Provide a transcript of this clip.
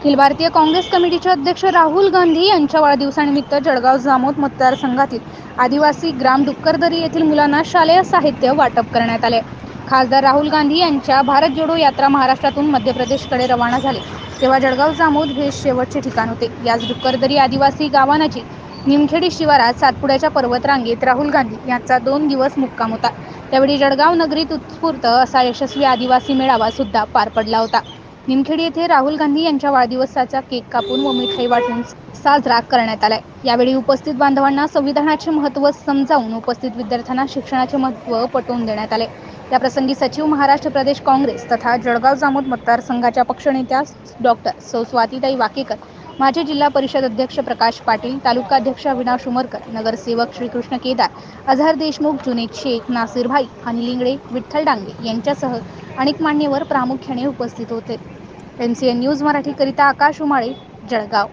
अखिल भारतीय काँग्रेस कमिटीचे अध्यक्ष राहुल गांधी यांच्या वाढदिवसानिमित्त जळगाव जामोद मतदारसंघातील आदिवासी ग्राम डुक्करदरी येथील मुलांना शालेय साहित्य वाटप करण्यात आले. खासदार राहुल गांधी यांच्या भारत जोडो यात्रा महाराष्ट्रातून मध्य प्रदेशकडे रवाना झाली. तेव्हा जळगाव जामोद हे शेवटचे ठिकाण होते. याच डुक्करदरी आदिवासी गावानाची निमखेडी शिवारात सातपुड्याच्या पर्वतरांगेत राहुल गांधी यांचा दोन दिवस मुक्काम होता. त्यावेळी जळगाव नगरीत उत्स्फूर्त असा यशस्वी आदिवासी मेळावा सुद्धा पार पडला होता. निमखेडी येथे राहुल गांधी यांच्या वाढदिवसाचा केक कापून व मिठाई वाटून साजरा करण्यात आलाय. यावेळी उपस्थित बांधवांना संविधानाचे महत्त्व समजावून उपस्थित विद्यार्थ्यांना शिक्षणाचे महत्त्व पटवून देण्यात आले. याप्रसंगी सचिव महाराष्ट्र प्रदेश काँग्रेस तथा जळगाव जामोद मतदारसंघाच्या पक्षनेत्या डॉक्टर सौ स्वातीताई वाकेकर माजी जिल्हा परिषद अध्यक्ष प्रकाश पाटील तालुका अध्यक्ष अविनाश उमरकर नगरसेवक श्रीकृष्ण केदार अझहर देशमुख जुनेद शेख नासिरभाई अनिल इंगळे विठ्ठल डांगे यांच्यासह अनेक मान्यवर प्रामुख्याने उपस्थित होते. एम सी एन न्यूज मराठीकरिता आकाश उमाळे जळगाव.